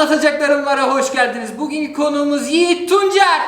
Anlatacaklarım var'a hoş geldiniz. Bugünkü konuğumuz Yiğit Tuncer.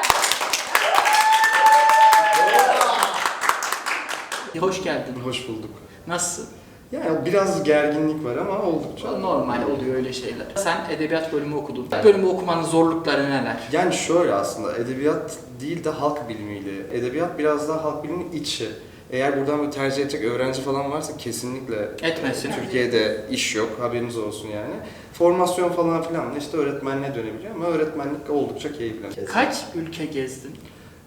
Hoş geldin. Hoş bulduk. Nasılsın? Yani biraz gerginlik var ama oldukça. Normal oluyor öyle şeyler. Sen edebiyat bölümü okudun. Bölümü okumanın zorlukları neler? Yani şöyle aslında edebiyat değil de halk bilimiyle. Edebiyat biraz daha halk biliminin içi. Eğer buradan böyle tercih edecek öğrenci falan varsa kesinlikle Etmesin. Türkiye'de iş yok haberiniz olsun yani. Formasyon falan filan işte öğretmenliğe dönebiliyor ama öğretmenlik oldukça keyifli. Kaç ülke gezdin?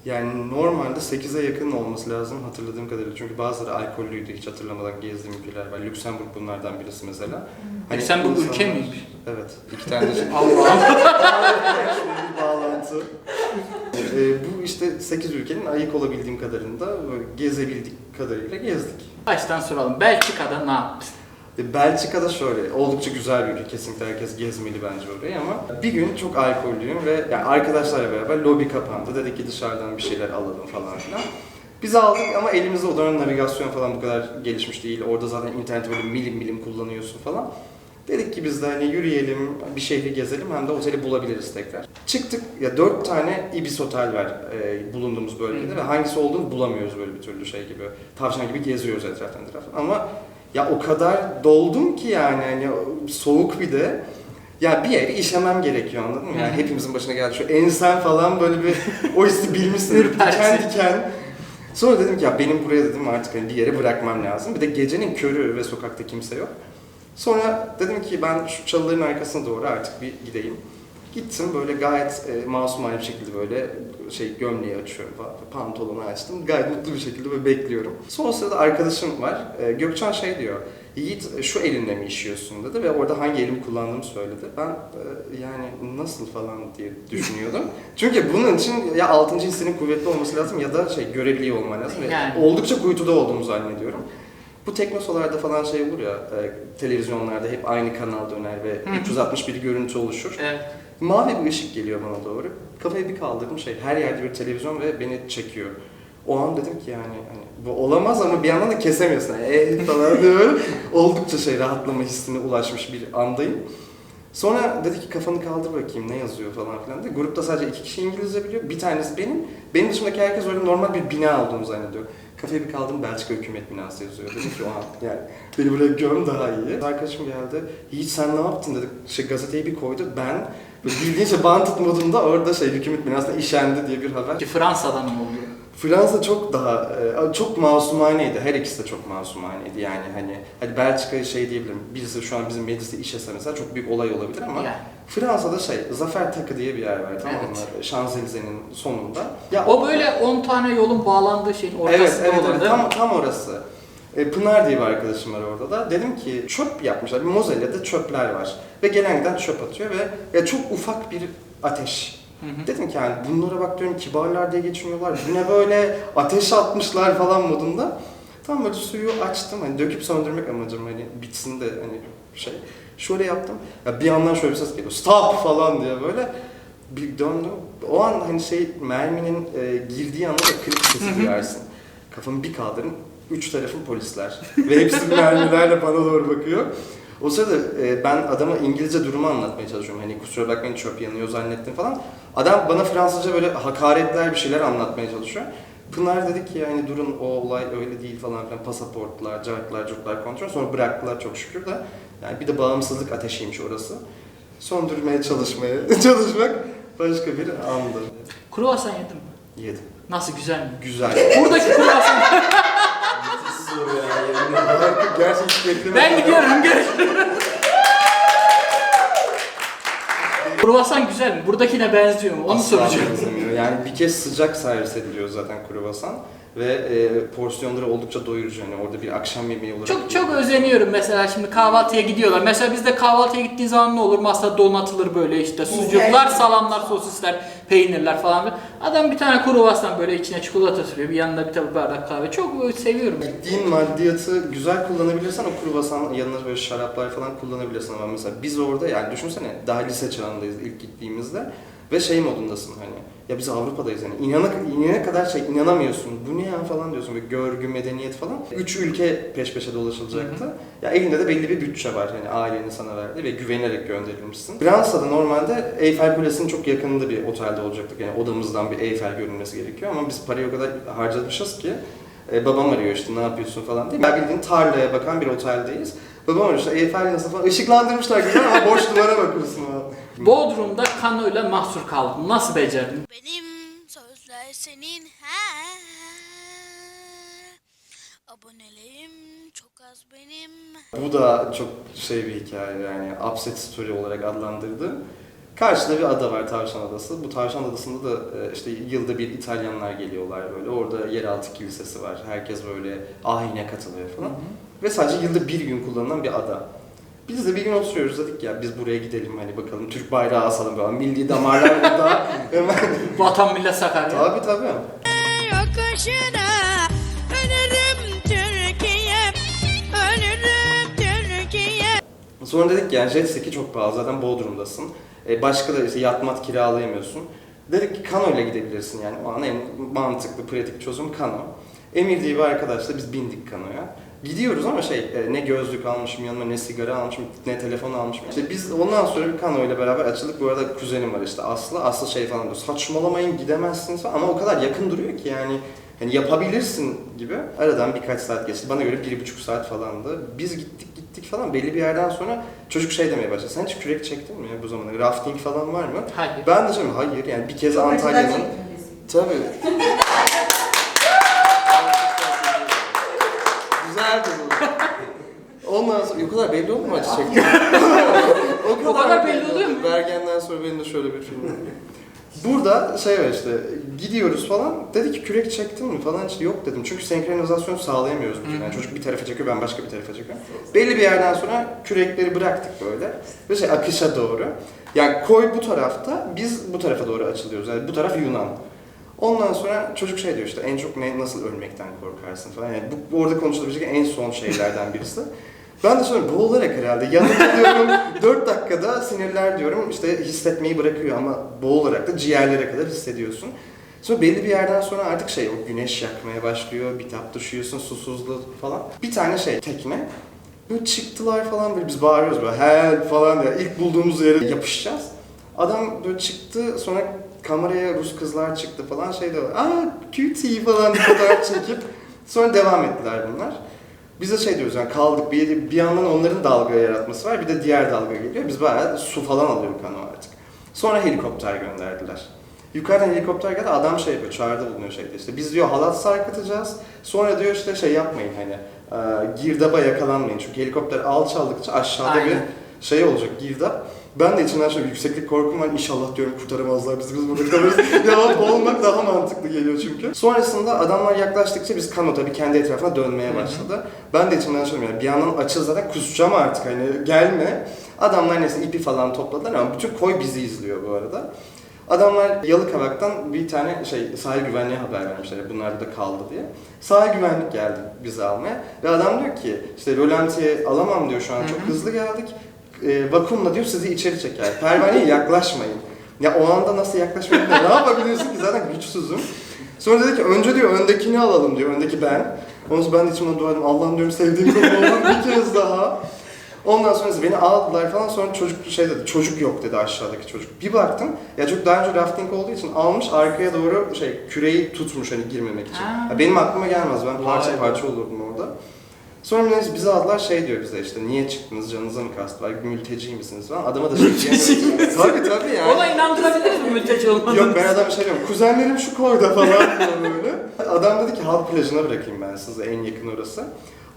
Yani normalde 8'e yakın olması lazım hatırladığım kadarıyla. Çünkü bazıları alkollüydü hiç hatırlamadan gezdiğim ülkeler var. Lüksemburg bunlardan birisi mesela. Hani Lüksemburg ülke insanlar- miymiş? Evet. iki tane de Allah'ım. bağlantı. Ee, bu işte 8 ülkenin ayık olabildiğim kadarında gezebildik kadarıyla gezdik. Baştan soralım. Belçika'da ne yaptın? Ee, Belçika'da şöyle, oldukça güzel bir ülke. Kesinlikle herkes gezmeli bence orayı ama bir gün çok alkollüyüm ve yani arkadaşlarla beraber lobi kapandı. Dedik ki dışarıdan bir şeyler alalım falan filan. Biz aldık ama elimizde o dönem navigasyon falan bu kadar gelişmiş değil. Orada zaten interneti böyle milim milim kullanıyorsun falan. Dedik ki biz de hani yürüyelim, bir şehri gezelim hem de oteli bulabiliriz tekrar. Çıktık ya dört tane Ibis otel var e, bulunduğumuz bölgede ve hangisi olduğunu bulamıyoruz böyle bir türlü şey gibi. Tavşan gibi geziyoruz etraftan etraftan. Ama ya o kadar doldum ki yani hani soğuk bir de. Ya bir yere işemem gerekiyor anladın mı? Yani hepimizin başına geldi şu ensen falan böyle bir o hissi bilmişsin. Ürpersin. diken diken. Sonra dedim ki ya benim buraya dedim artık hani bir yere bırakmam lazım. Bir de gecenin körü ve sokakta kimse yok. Sonra dedim ki ben şu çalıların arkasına doğru artık bir gideyim. Gittim böyle gayet e, masumane bir şekilde böyle şey gömleği açıyorum falan. Pantolonu açtım. Gayet mutlu bir şekilde böyle bekliyorum. Son sırada arkadaşım var. E, Gökçen şey diyor. Yiğit şu elinle mi işiyorsun dedi ve orada hangi elimi kullandığımı söyledi. Ben e, yani nasıl falan diye düşünüyordum. Çünkü bunun için ya altıncı hissinin kuvvetli olması lazım ya da şey görebiliyor olman lazım. Ve Yani. Oldukça kuytuda olduğumu zannediyorum. Bu teknosolarda falan şey olur ya, e, televizyonlarda hep aynı kanal döner ve Hı hı. 361 görüntü oluşur. Evet. Mavi bir ışık geliyor bana doğru. Kafayı bir kaldırdım şey, her yerde bir televizyon ve beni çekiyor. O an dedim ki yani hani bu olamaz ama bir yandan da kesemiyorsun. Eee falan diyorum. Oldukça şey rahatlama hissine ulaşmış bir andayım. Sonra dedi ki kafanı kaldır bakayım ne yazıyor falan filan dedi. Grupta sadece iki kişi İngilizce biliyor. Bir tanesi benim. Benim dışımdaki herkes öyle normal bir bina olduğunu zannediyor. Kafayı bir kaldırdım Belçika hükümet binası yazıyor. Dedim ki o an yani beni buraya göm daha iyi. Arkadaşım geldi. Yiğit sen ne yaptın dedi. Şey, gazeteyi bir koydu. Ben bildiğin şey wanted modunda orada şey hükümet binasında işendi diye bir haber. Ki Fransa'dan mı oluyor? Fransa çok daha e, çok masumaneydi. Her ikisi de çok masumaneydi. Yani hani hadi Belçika'yı şey diyebilirim. Birisi şu an bizim mecliste işese mesela çok büyük olay olabilir ama Yani. Fransa'da şey Zafer Takı diye bir yer var tamam mı? Evet. Şanzelize'nin sonunda. Ya O böyle 10 tane yolun bağlandığı şeyin ortasında Evet, evet, olur evet. Tam, tam orası. E, Pınar diye bir arkadaşım var orada da. Dedim ki çöp yapmışlar. Bir mozelyada çöpler var. Ve gelen giden çöp atıyor ve ya çok ufak bir ateş. Hı hı. Dedim ki yani bunlara bak diyorum kibarlar diye geçiniyorlar. Bu ne böyle ateş atmışlar falan modunda. Tam böyle suyu açtım hani döküp söndürmek amacım hani bitsin de hani şey. Şöyle yaptım. Ya bir yandan şöyle bir ses geliyor. Stop falan diye böyle bir döndüm. O an hani şey merminin e, girdiği anda da klik sesi duyarsın. Kafamı bir kaldırın. Üç tarafım polisler. Ve hepsi mermilerle bana doğru bakıyor. O sırada e, ben adama İngilizce durumu anlatmaya çalışıyorum. Hani kusura bakmayın çöp yanıyor zannettim falan. Adam bana Fransızca böyle hakaretler bir şeyler anlatmaya çalışıyor. Pınar dedi ki yani durun o olay öyle değil falan filan pasaportlar, cartlar, curtlar kontrol. Sonra bıraktılar çok şükür de. Yani bir de bağımsızlık ateşiymiş orası. Söndürmeye çalışmaya çalışmak başka bir andı. Kruvasan yedin mi? Yedim. Nasıl güzel mi? Güzel. Buradaki kruvasan... Gerçekten beklemedim. ben gidiyorum görüşürüz. Kruvasan güzel mi? Buradakine benziyor mu? Onu Asla soracağım. benzemiyor. Yani bir kez sıcak servis ediliyor zaten kruvasan ve e, porsiyonları oldukça doyurucu. Yani orada bir akşam yemeği olarak. Çok çok özeniyorum mesela şimdi kahvaltıya gidiyorlar. Mesela bizde kahvaltıya gittiğin zaman ne olur? Masada donatılır böyle işte sucuklar, salamlar, sosisler, peynirler falan. Adam bir tane kruvasan böyle içine çikolata sürüyor. Bir yanında bir tabi bardak kahve. Çok seviyorum. Gittiğin maddiyatı güzel kullanabilirsen o kruvasan yanına böyle şaraplar falan kullanabilirsin ama mesela biz orada yani düşünsene daha lise çağındayız ilk gittiğimizde Ve şey modundasın hani ya biz Avrupa'dayız yani inana, inana kadar şey inanamıyorsun. Bu ne ya falan diyorsun böyle görgü, medeniyet falan. Üç ülke peş peşe dolaşılacaktı. Ya elinde de belli bir bütçe var hani ailenin sana verdiği ve güvenerek gönderilmişsin. Fransa'da normalde Eyfel Kulesi'nin çok yakınında bir otelde olacaktık. Yani odamızdan bir Eyfel görünmesi gerekiyor ama biz parayı o kadar harcamışız ki e, babam arıyor işte ne yapıyorsun falan diye. Ben bildiğin tarlaya bakan bir oteldeyiz. Babam arıyor işte Eyfel nasıl falan ışıklandırmışlar güzel ama boş duvara bakıyorsun falan. Bodrum'da kanoyla mahsur kaldım. Nasıl becerdin? Benim sözler senin he. Aboneliğim çok az benim. Bu da çok şey bir hikaye yani upset story olarak adlandırdı. Karşıda bir ada var Tavşan Adası. Bu Tavşan Adası'nda da e, işte yılda bir İtalyanlar geliyorlar böyle. Orada yeraltı kilisesi var. Herkes böyle ahine katılıyor falan. Ve sadece yılda bir gün kullanılan bir ada. Biz de bir gün oturuyoruz dedik ya biz buraya gidelim hani bakalım Türk bayrağı asalım falan. Milli damarlar burada. Hemen. Vatan millet Sakarya. tabii tabii. Yokuşuna ölürüm Türkiye. Ölürüm Türkiye. Sonra dedik ki yani jet ski çok pahalı zaten Bodrum'dasın. E, başka da işte yatmat kiralayamıyorsun. Dedik ki kano ile gidebilirsin yani o an en mantıklı pratik çözüm kano. Emir diye bir arkadaşla biz bindik kanoya. Gidiyoruz ama şey e, ne gözlük almışım yanıma ne sigara almışım ne telefon almışım. İşte biz ondan sonra bir kano ile beraber açıldık. Bu arada kuzenim var işte Aslı. Aslı şey falan diyor saçmalamayın gidemezsiniz falan ama o kadar yakın duruyor ki yani hani yapabilirsin gibi. Aradan birkaç saat geçti. Bana göre bir buçuk saat falandı. Biz gittik gittik falan belli bir yerden sonra çocuk şey demeye başladı. Sen hiç kürek çektin mi ya bu zamana? Rafting falan var mı? Hayır. Ben de dedim hayır yani bir kez Antalya'nın Tabii. Güzeldi bu. Ondan sonra o kadar belli oldu mu acı çekti? O kadar belli oluyor mu? Bergen'den sonra benim de şöyle bir film var. Burada şey var işte gidiyoruz falan dedi ki kürek çektin mi falan işte yok dedim çünkü senkronizasyon sağlayamıyoruz türlü. Yani çocuk bir tarafa çekiyor ben başka bir tarafa çekiyorum. Belli bir yerden sonra kürekleri bıraktık böyle ve şey akışa doğru. Yani koy bu tarafta biz bu tarafa doğru açılıyoruz yani bu taraf Yunan. Ondan sonra çocuk şey diyor işte en çok ne, nasıl ölmekten korkarsın falan. Yani bu orada konuşulabilecek en son şeylerden birisi. Ben de sonra boğularak herhalde yanında diyorum 4 dakikada sinirler diyorum işte hissetmeyi bırakıyor ama boğularak da ciğerlere kadar hissediyorsun. Sonra belli bir yerden sonra artık şey o güneş yakmaya başlıyor, bitap düşüyorsun, susuzluk falan. Bir tane şey tekne. Böyle çıktılar falan böyle biz bağırıyoruz böyle help falan diye. İlk bulduğumuz yere yapışacağız. Adam böyle çıktı sonra kameraya Rus kızlar çıktı falan şey diyorlar. Aa cutie falan diye fotoğraf çekip sonra devam ettiler bunlar. Biz de şey diyoruz yani kaldık bir, bir yandan onların dalga yaratması var bir de diğer dalga geliyor. Biz bayağı su falan alıyorduk kano artık. Sonra helikopter gönderdiler. Yukarıdan helikopter geldi adam şey yapıyor çağrıda bulunuyor şeyde işte biz diyor halat sarkıtacağız sonra diyor işte şey yapmayın hani e, girdaba yakalanmayın çünkü helikopter alçaldıkça aşağıda Aynen. bir şey olacak girdap. Ben de içimden şöyle yükseklik korkum var. İnşallah diyorum kurtaramazlar bizi biz burada kalırız. ya boğulmak daha mantıklı geliyor çünkü. Sonrasında adamlar yaklaştıkça biz kano tabii kendi etrafına dönmeye başladı. Ben de içimden şöyle yani bir yandan açıl zaten kusacağım artık hani gelme. Adamlar neyse ipi falan topladılar ama bütün koy bizi izliyor bu arada. Adamlar Yalıkavak'tan bir tane şey sahil güvenliğe haber vermişler bunlar da kaldı diye. Sahil güvenlik geldi bizi almaya ve adam diyor ki işte rölantiye alamam diyor şu an çok hızlı geldik. E, vakumla diyor sizi içeri çeker. Pervaneye yaklaşmayın. Ya o anda nasıl yaklaşmayın ne yapabiliyorsun ki zaten güçsüzüm. Sonra dedi ki önce diyor öndekini alalım diyor öndeki ben. Sonra ben de içimden dua ettim Allah'ım diyorum sevdiğim konu oldum bir kez daha. Ondan sonra beni aldılar falan sonra çocuk şey dedi çocuk yok dedi aşağıdaki çocuk. Bir baktım ya çocuk daha önce rafting olduğu için almış arkaya doğru şey küreği tutmuş hani girmemek için. Ha. Ya benim aklıma gelmez ben parça Vay parça olurdum orada. Sonra neyse bizi aldılar şey diyor bize işte niye çıktınız canınıza mı kast var mülteci misiniz falan adama da şey Mülteci diyemedim. Tabii tabii yani. Ona inandırabilir mi mülteci olmadığını? Yok ben adama şey diyorum kuzenlerim şu koyda falan böyle. Adam dedi ki halk plajına bırakayım ben sizi en yakın orası.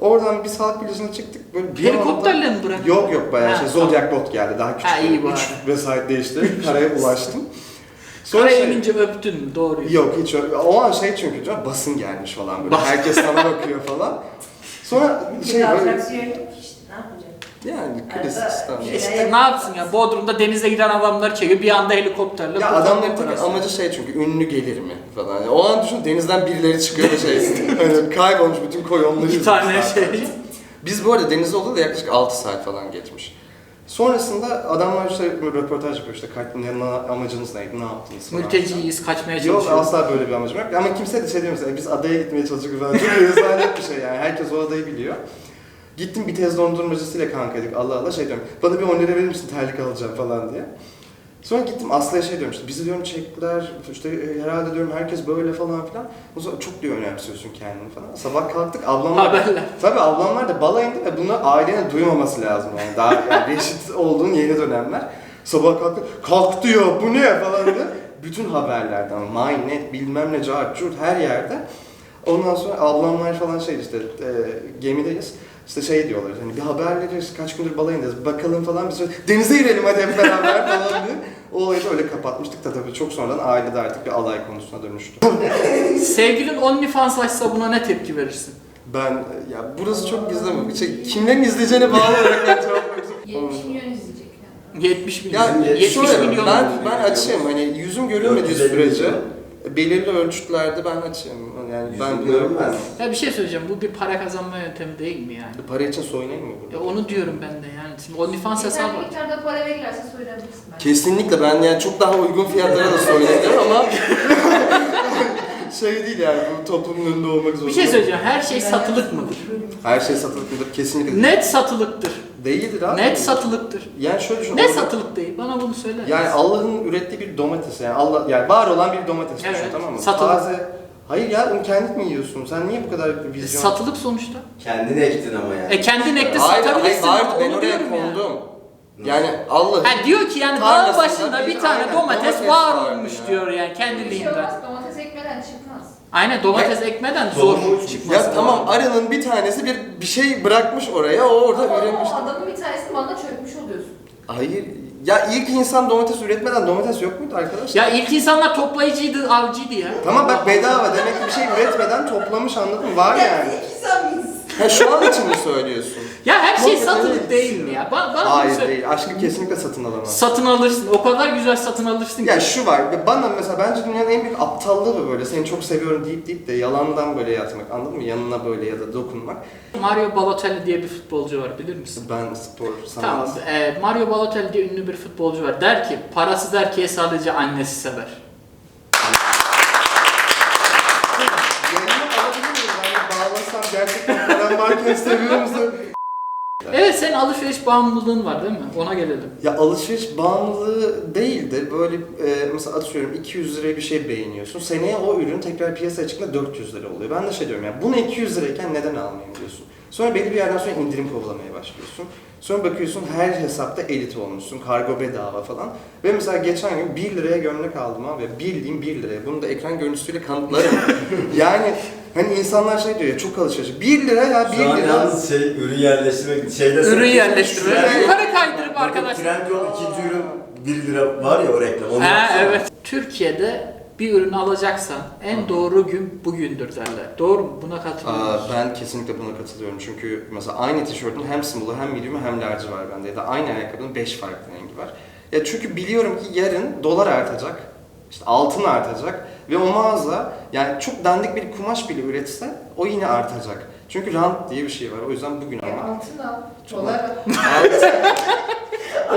Oradan biz halk plajına çıktık böyle bir Helikopterle anda- mi bırak? Yok yok bayağı Ha, şey tamam. Zodiac bot geldi daha küçük. Ha, iyi bu Üç arada. vesait değişti. Karaya ulaştım. Sonra şey- inince öptün? Doğru. Yok hiç öyle. O an şey çünkü basın gelmiş falan böyle. Herkes sana bakıyor falan. Sonra şey böyle yok ki işte ne yapacak? yani klasik Arada İstanbul. bir şey- İşte ne yapsın ya? Bodrum'da denize giden adamları çekiyor. Bir anda helikopterle. Ya adamların tek parası. amacı şey çünkü ünlü gelir mi falan. Yani o an düşün denizden birileri çıkıyor ve şey hani kaybolmuş bütün koy onları İki izliyor tane zaten. şey. Biz bu arada denizde oldu da yaklaşık 6 saat falan geçmiş. Sonrasında adamlar işte röportaj yapıyor işte "Kalp- ne, ne- amacınız neydi, ne yaptınız falan. Mülteciyiz, kaçmaya Yok çalışıyoruz. asla böyle bir amacım yok. Ama kimse de şey diyor mesela biz adaya gitmeye çalışıyoruz falan. Çok rezalet bir şey yani. Herkes o adayı biliyor. Gittim bir tez dondurmacısıyla kankaydık. Allah Allah şey diyorum. Bana bir 10 lira verir misin terlik alacağım falan diye. Sonra gittim Aslı'ya şey diyorum işte bizi diyorum çektiler işte e, herhalde diyorum herkes böyle falan filan. O zaman çok diyor önemsiyorsun kendini falan. Sabah kalktık ablamlar Haberler. Tabii ablamlar da balayında ve bunu ailenin duymaması lazım yani. Daha yani reşit olduğun yeni dönemler. Sabah kalktı, kalk diyor bu ne falan diye. Bütün haberlerden, MyNet, bilmem ne, cart, her yerde. Ondan sonra ablamlar falan şey işte e, gemideyiz. İşte şey diyorlar hani bir haber veririz kaç gündür balayındayız bakalım falan biz de, denize girelim hadi hep beraber falan diye. O olayı da öyle kapatmıştık da tabii çok sonradan ailede artık bir alay konusuna dönüştü. Sevgilin OnlyFans açsa buna ne tepki verirsin? Ben ya burası çok gizli mi? Şey, kimlerin izleyeceğine bağlı olarak ben cevap vereceğim. 70 milyon izleyecek yani. 70 milyon. Yani 70 şöyle, milyon. ben, ben açayım hani yüzüm görünmediği 450 sürece belirli ölçütlerde ben açayım. Yani ben bunu görünmez. Ya bir şey söyleyeceğim. Bu bir para kazanma yöntemi değil mi yani? Para için soyunayım mı Ya burada? onu diyorum ben de yani. Şimdi OnlyFans hesabı Yeterli var. miktarda para verirlerse söyleyebilirsin ben. Kesinlikle ben yani çok daha uygun fiyatlara da soyunabilirim ama şey değil yani bu toplumun önünde olmak zorunda. Bir şey söyleyeceğim. Her şey satılık mıdır? Her şey satılık mıdır? Kesinlikle değil. Net satılıktır. Değildir abi. Net satılıktır. Yani şöyle düşün. Ne orada- satılık değil? Bana bunu söyle. Yani Allah'ın ürettiği bir domates yani Allah yani var olan bir domates düşün Evet, tamam mı? satılık. Taze. Hayır ya onu kendin mi yiyorsun? Sen niye bu kadar E, vizyon? satılık sonuçta. Kendini ektin ama yani. E kendin ekti Hayır, hayır satabilirsin. vardı ama ben onu oraya diyorum kondum. Yani Allah Ha diyor ki yani dağ Tarlasında başında bir bir tane aynen domates, domates var olmuş ya. diyor yani Bir şey kendiliğinden. olmaz, domates ekmeden çıkmaz. Aynen domates ekmeden zor çıkması. ya tamam arının bir tanesi bir bir şey bırakmış oraya o orada Ama üremiş. adamın bir tanesini bana çökmüş oluyorsun. Hayır ya ilk insan domates üretmeden domates yok muydu arkadaşlar? Ya ilk insanlar toplayıcıydı, avcıydı ya. Tamam bak bedava demek ki bir şey üretmeden toplamış anladın mı? Var yani. insan mıyız? Ha şu an için mi söylüyorsun? Ya her şey satılık değil. mi ya? Bana, bana Hayır söyle. değil. Aşkı kesinlikle satın alamaz. Satın alırsın. O kadar güzel satın alırsın ki. Ya şu var, bana mesela bence dünyanın en büyük aptallığı bu böyle. Seni çok seviyorum deyip deyip de yalandan böyle yatmak anladın mı? Yanına böyle ya da dokunmak. Mario Balotelli diye bir futbolcu var bilir misin? Ben spor, sanat. Tamam. e, Mario Balotelli diye ünlü bir futbolcu var. Der ki parasız erkeği sadece annesi sever. Yayını alabilir miyim? Ben bağlasam gerçekten param varken seviyor musun? Evet senin alışveriş bağımlılığın var değil mi? Ona gelelim. Ya alışveriş bağımlılığı değil de böyle e, mesela atıyorum 200 liraya bir şey beğeniyorsun. Seneye o ürün tekrar piyasaya çıktığında 400 lira oluyor. Ben de şey diyorum ya bunu 200 lirayken neden almayayım diyorsun. Sonra belli bir yerden sonra indirim kovalamaya başlıyorsun. Sonra bakıyorsun her hesapta elit olmuşsun. Kargo bedava falan. Ve mesela geçen gün 1 liraya gömlek aldım abi. Bildiğim 1 liraya. Bunu da ekran görüntüsüyle kanıtlarım. yani hani insanlar şey diyor ya çok alışveriş. 1 lira ya 1 Şu an lira. yalnız şey ürün yerleştirmek şeyde Ürün yerleştirme. Trendyol- Yukarı kaydırıp arkadaşlar. Trendyol ikinci ürün 1 lira var ya o reklam. Onu Ha yapsana. evet. Türkiye'de bir ürün alacaksan en doğru gün bugündür derler. Doğru mu? Buna katılıyor Aa, musun? ben kesinlikle buna katılıyorum çünkü mesela aynı tişörtün hem small'ı hem medium'u hem large'ı var bende ya da aynı ayakkabının 5 farklı rengi var. Ya çünkü biliyorum ki yarın dolar artacak, işte altın artacak ve o mağaza yani çok dandik bir kumaş bile üretse o yine artacak. Çünkü rant diye bir şey var o yüzden bugün E, almak. altın al, dolar al.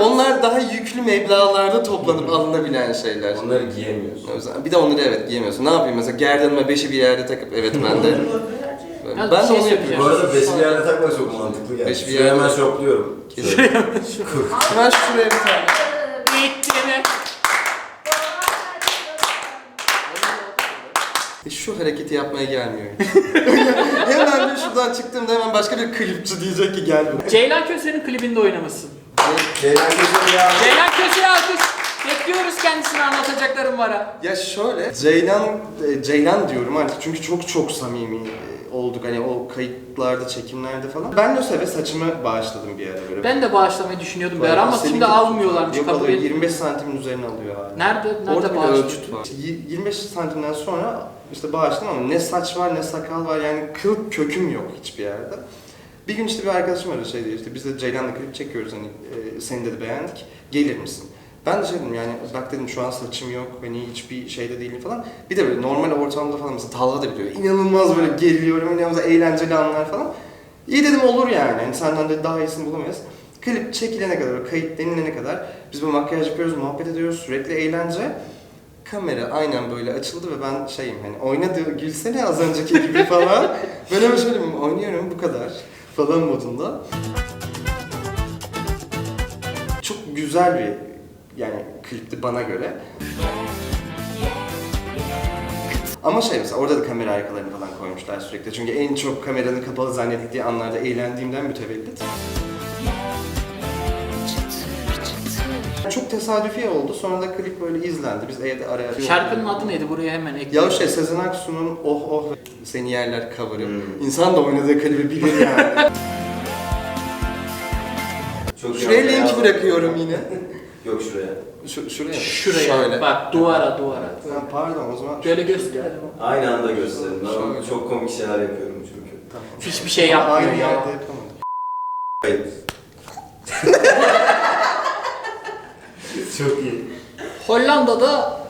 Onlar daha yüklü meblağlarda toplanıp alınabilen şeyler. Onları giyemiyorsun. O yüzden- Bir de onları evet giyemiyorsun. Ne yapayım mesela gerdanıma beşi bir yerde takıp evet ben de. Ben bir de şey onu yapıyorum. Bu arada beşi bir yerde takmak çok mantıklı geldi. Beşi bir Şuraya hemen yerde- şokluyorum. Kesin. Hemen şuraya bir tane. Bitti E, Şu hareketi yapmaya gelmiyor hemen bir şuradan çıktığımda hemen başka bir klipçi diyecek ki gel buraya. Ceylan Köse'nin klibinde oynamışsın. Ceylan Köse'ni ya. Ceylan Köse'ye alkış. Bekliyoruz kendisini anlatacaklarım var ha. Ya şöyle, Ceylan, e, Ceylan diyorum artık çünkü çok çok samimi e, olduk hani o kayıtlarda, çekimlerde falan. Ben de seve saçımı bağışladım bir ara böyle. Ben de bağışlamayı düşünüyordum bir ara ama şimdi almıyorlarmış. Yok alıyor, etmiyor. 25 santimin üzerine alıyor hala. Nerede? Nerede Orada bir ölçüt var. Y- 25 santimden sonra işte bağışladım ama ne saç var ne sakal var yani kıl köküm yok hiçbir yerde. Bir gün işte bir arkadaşım aradı şey diyor işte biz de Ceylan'la klip çekiyoruz hani e, seni dedi beğendik gelir misin? Ben de şey dedim yani bak dedim şu an saçım yok hani hiçbir şeyde değilim falan. Bir de böyle normal ortamda falan mesela tavla da biliyor. İnanılmaz böyle geriliyorum mesela eğlenceli anlar falan. İyi dedim olur yani hani senden de daha iyisini bulamayız. Klip çekilene kadar, kayıt denilene kadar biz bu makyaj yapıyoruz, muhabbet ediyoruz, sürekli eğlence. Kamera aynen böyle açıldı ve ben şeyim hani oynadı gülsene az önceki gibi falan. Böyle böyle şöyle oynuyorum bu kadar falan modunda. Çok güzel bir yani klipti bana göre. Ama şey mesela orada da kamera arkalarını falan koymuşlar sürekli. Çünkü en çok kameranın kapalı zannedildiği anlarda eğlendiğimden mütevellit. Çok tesadüfi oldu. Sonra da klip böyle izlendi. Biz evde araya... Şarkının adı neydi? Buraya hemen ekleyelim. Ya şey Sezen Aksu'nun Oh Oh Seni Yerler cover'ı. Hmm. İnsan da oynadığı klibi bilir yani. Çok Şuraya link ama- bırakıyorum yine. Yok şuraya. Şu, şuraya mı? Şuraya. Şöyle. Bak duvara duvara. Ha, pardon o zaman. Şöyle göster. Aynı anda gösterin. Ben Şöyle. çok komik şeyler yapıyorum çünkü. Tamam. Hiçbir şey yapmıyor Aynı ya. yerde yapamadım. Kayıt. çok iyi. Hollanda'da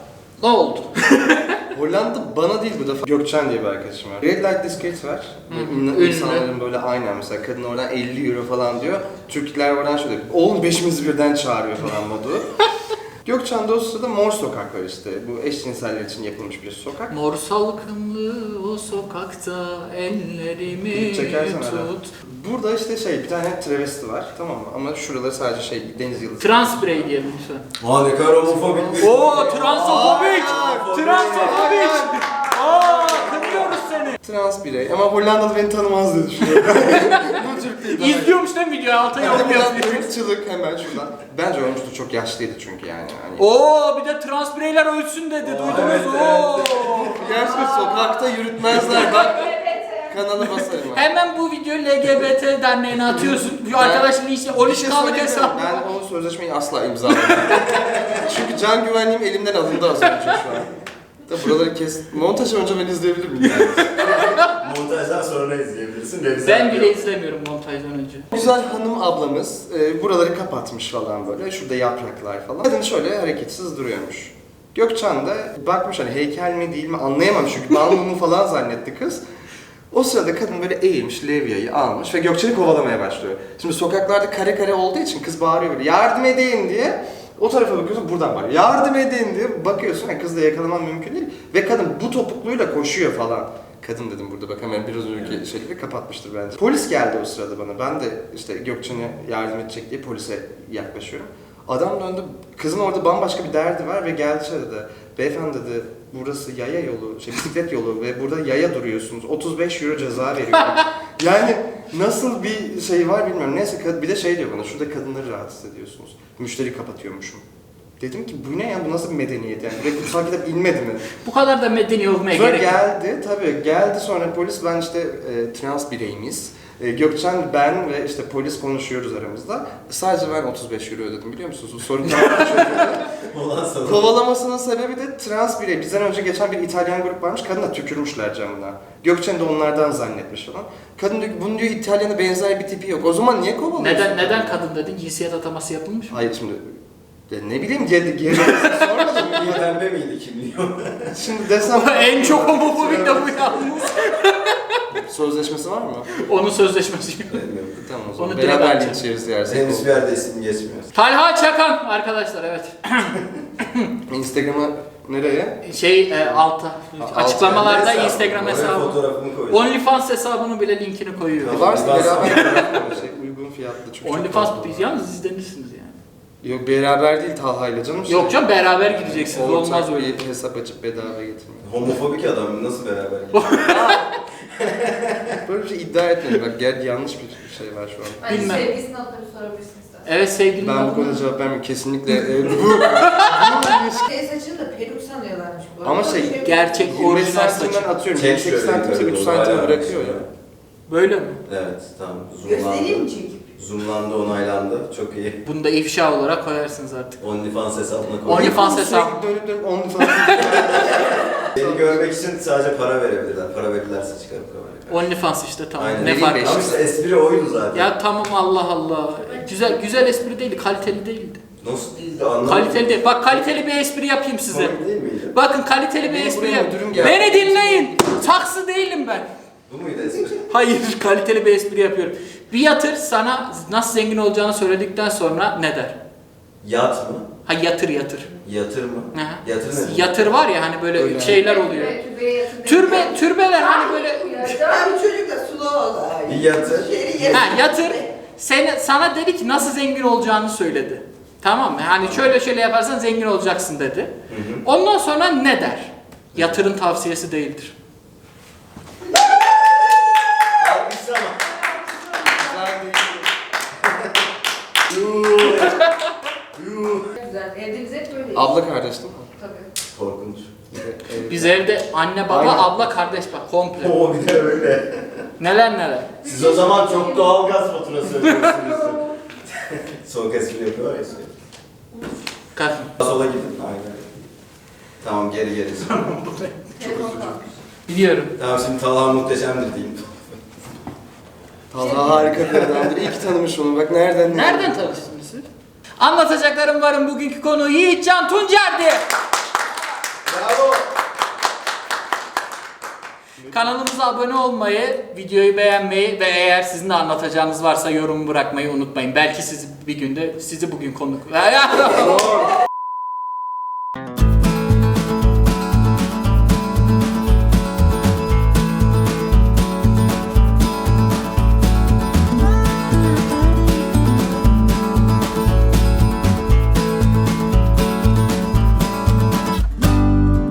ne oldu? Hollanda bana değil bu defa Gökçen diye bir arkadaşım var. Red Light District var. Ünlü. İnsanların böyle aynen mesela kadın oradan 50 euro falan diyor. Türkler oradan şöyle 15'imiz birden çağırıyor falan modu. Gökçen'de o sırada Mor Sokak var işte. Bu eşcinseller için yapılmış bir sokak. Mor salkımlı o sokakta ellerimi Çekersen tut. Burada işte şey bir tane travesti var tamam mı? Ama şuraları sadece şey deniz yıldızı. Trans birey diyelim lütfen. Aa ne kadar homofobik bir... Oo transofobik! Aa, Transofobik! Trans birey ama Hollandalı beni tanımaz diye düşünüyorum. Bu Türk değil. İzliyormuş değil mi videoyu alta yorum Hadi biraz yapıyor. ırkçılık hemen şuradan. Bence oyuncu çok yaşlıydı çünkü yani. Hani Oo bir de trans bireyler ölsün dedi. Duydunuz evet, Oo. Gerçi sokakta yürütmezler bak. Kanalı basarım. ben. Hemen bu videoyu LGBT derneğine atıyorsun. Bu arkadaşın işte Bir 13 şey K'lık söyleyeyim mi? hesap. Ben o sözleşmeyi asla imzalamadım. Çünkü can güvenliğim elimden alındı az önce şu an. Da buraları kes... Montaj önce ben izleyebilir miyim yani? Montajdan sonra izleyebilirsin. Revize Ben yapıyor. bile izlemiyorum montajdan önce. Güzel hanım ablamız e, buraları kapatmış falan böyle. Şurada yapraklar falan. Kadın şöyle hareketsiz duruyormuş. Gökçen de bakmış hani heykel mi değil mi anlayamam çünkü bal mumu falan zannetti kız. O sırada kadın böyle eğilmiş, levyayı almış ve Gökçen'i kovalamaya başlıyor. Şimdi sokaklarda kare kare olduğu için kız bağırıyor böyle yardım edin diye. O tarafa bakıyorsun buradan bağırıyor. Yardım edin diye bakıyorsun. Yani kızla yakalaman mümkün değil. Ve kadın bu topukluyla koşuyor falan. Kadın dedim burada bak hemen biraz önceki şekilde kapatmıştır bence. Polis geldi o sırada bana. Ben de işte Gökçen'e yardım edecek diye polise yaklaşıyorum. Adam döndü. Kızın orada bambaşka bir derdi var ve geldi şey dedi. Beyefendi dedi burası yaya yolu, şey bisiklet yolu ve burada yaya duruyorsunuz. 35 euro ceza veriyorum. yani nasıl bir şey var bilmiyorum. Neyse bir de şey diyor bana şurada kadınları rahatsız ediyorsunuz. Müşteri kapatıyormuşum. Dedim ki bu ne ya bu nasıl bir medeniyet yani? Direkt kutsal kitap inmedi mi? Bu kadar da medeni olmaya Sonra gerek yok. geldi tabii geldi sonra polis ben işte e, trans bireyimiz. E, Gökçen ben ve işte polis konuşuyoruz aramızda. Sadece ben 35 euro ödedim biliyor musunuz? Bu sorun tamamen çözüldü. Olan sana. Kovalamasının sebebi de trans birey. Bizden önce geçen bir İtalyan grup varmış. Kadına tükürmüşler camına. Gökçen de onlardan zannetmiş falan. Kadın diyor ki bunun diyor İtalyan'a benzer bir tipi yok. O zaman niye kovalıyorsun? Neden neden kadın dedin? Cinsiyet ataması yapılmış mı? Hayır şimdi ya ne bileyim geri geri sormadım. Pembe miydi kimliği? Şimdi desem en çok homofobik de bu yalnız. Sözleşmesi var mı? Onun sözleşmesi. Tamam o zaman. Onu direkt Beraber atacağım. linç yeriz yersek. Henüz olur. bir yerde isim geçmiyor. Talha Çakan arkadaşlar evet. Instagram'a nereye? Şey e, alta alta. açıklamalarda Hesabı. Instagram Oraya hesabı. fotoğrafını koy. OnlyFans hesabının bile linkini koyuyor. Ya varsa Onlyfans. beraber şey, uygun fiyatlı çünkü. çok OnlyFans fazla biz var. yalnız izlenirsiniz yani. Yok beraber değil Talha'yla canım. Yok canım beraber gideceksiniz. Ortak Olmaz öyle. bir hesap açıp bedava getirmek. Homofobik adam nasıl beraber? Böyle bir şey iddia etmeyin bak gel yanlış bir şey var şu an. Bence Bilmem. sevgisinin adını bir sorabilirsin istersen. Evet sevgili Ben bu konuda cevap vermiyorum. Kesinlikle e, bu Şey saçını da peruk sanıyorlarmış bu Ama arada. şey, Gerçek 25 orijinal santimden saçı. atıyorum. Çek 28 şöyle santimse yukarı 3 doğru, santim hala bırakıyor ya. şöyle. Böyle mi? Evet tamam. Göstereyim Zoomlandı. mi çekip? Zoomlandı onaylandı. Çok iyi. Bunu da ifşa olarak koyarsınız artık. OnlyFans hesabına koy. OnlyFans Sürekli hesabı. Dönüp dönüp OnlyFans. Seni görmek için sadece para verebilirler. Para verirlerse çıkarıp kamerayı. OnlyFans işte tamam. Aynen. Ne Dediğim fark beş. Ama işte espri oydu zaten. Ya tamam Allah Allah. Güzel güzel espri değildi, kaliteli değildi. Nasıl değildi anlamadım. Kaliteli değil. Bak kaliteli bir espri yapayım size. Komik değil miydi? Bakın kaliteli bir Benim espri buraya yap. müdürüm geldi. Beni dinleyin. Saksı değilim ben. Bu muydu espri? Hayır, kaliteli bir espri yapıyorum. Bir yatır sana nasıl zengin olacağını söyledikten sonra ne der? Yat mı? Ha yatır yatır. Yatır mı? Aha. Yatır ne? Yatır var ya hani böyle Öyle. şeyler oluyor. Türbe türbeler hani böyle Ya bu çocuk da sulu oldu. Bir yatır. ha yatır seni sana dedi ki nasıl zengin olacağını söyledi. Tamam mı? Hani şöyle şöyle yaparsan zengin olacaksın dedi. Hı hı. Ondan sonra ne der? Yatırın tavsiyesi değildir. Evde biz hep böyle. Abla kardeş değil mi? Tabii. Korkunç. Biz evde anne baba Aynen. abla kardeş bak komple. Oo bir de öyle. Neler neler. Siz o zaman çok doğal gaz faturası ödüyorsunuz. Soğuk espri yapıyorlar ya sürekli. Kalkın. Sola gidin. Aynen. Tamam geri geri. Telefon kalmış. Biliyorum. tamam şimdi Talha muhteşemdir diyeyim. Talha harika bir adamdır. İyi ki tanımış onu. Bak nereden Nereden tanıştınız siz? Anlatacaklarım varım bugünkü konu Yiğitcan Tuncer'di. Bravo. Kanalımıza abone olmayı, videoyu beğenmeyi ve eğer sizin de anlatacağınız varsa yorum bırakmayı unutmayın. Belki sizi bir günde sizi bugün konuk.